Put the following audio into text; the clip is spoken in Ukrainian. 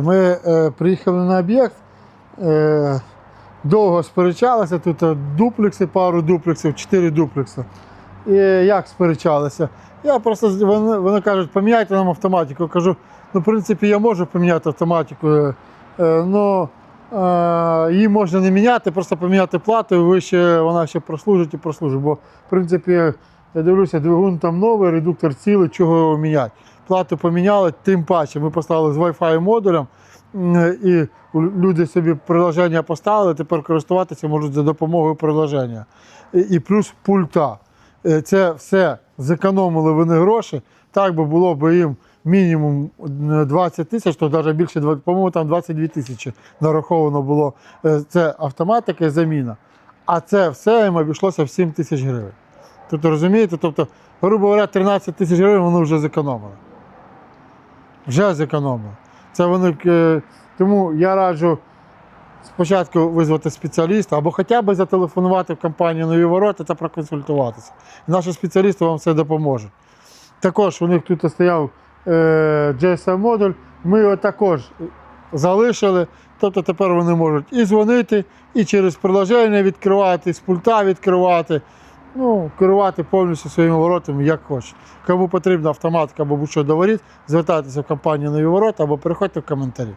Ми е, приїхали на об'єкт, е, довго сперечалися, тут е, дуплекси, пару дуплексів, чотири дуплекси. І як сперечалися? Я просто вони, вони кажуть, поміняйте нам автоматику. Я кажу, ну, в принципі, я можу поміняти автоматику, е, е, ну, е, її можна не міняти, просто поміняти плату, і ви ще, вона ще прослужить і прослужить. Бо, в принципі, я дивлюся, двигун там новий, редуктор цілий, чого його міняти. Плату поміняли, тим паче. Ми поставили з Wi-Fi модулем, і люди собі приложення поставили, тепер користуватися можуть за допомогою приложення. І, плюс пульта. Е, Це все зекономили вони гроші. Так би було б їм мінімум е, 20 тисяч, то навіть більше, по-моєму, там 22 тисячі нараховано було. Е, Це автоматика і заміна. А це все їм обійшлося в 7 тисяч гривень. Тобто, розумієте, тобто, грубо говоря, 13 тисяч гривень вони вже зекономили. Вже зекономили. Це вони, е, тому я раджу спочатку визвати спеціаліста або хоча б зателефонувати в компанію Нові ворота та проконсультуватися. Наші спеціалісти вам все допоможуть. Також у них тут стояв е, GSM-модуль, ми його також залишили. Тобто тепер вони можуть і дзвонити, і через приложення відкривати, і з пульта відкривати. Ну, керувати повністю своїми воротами, як хочеш. Кому потрібна автоматика або будь-що до звертайтеся в компанію Нові ворота або переходьте в коментарі.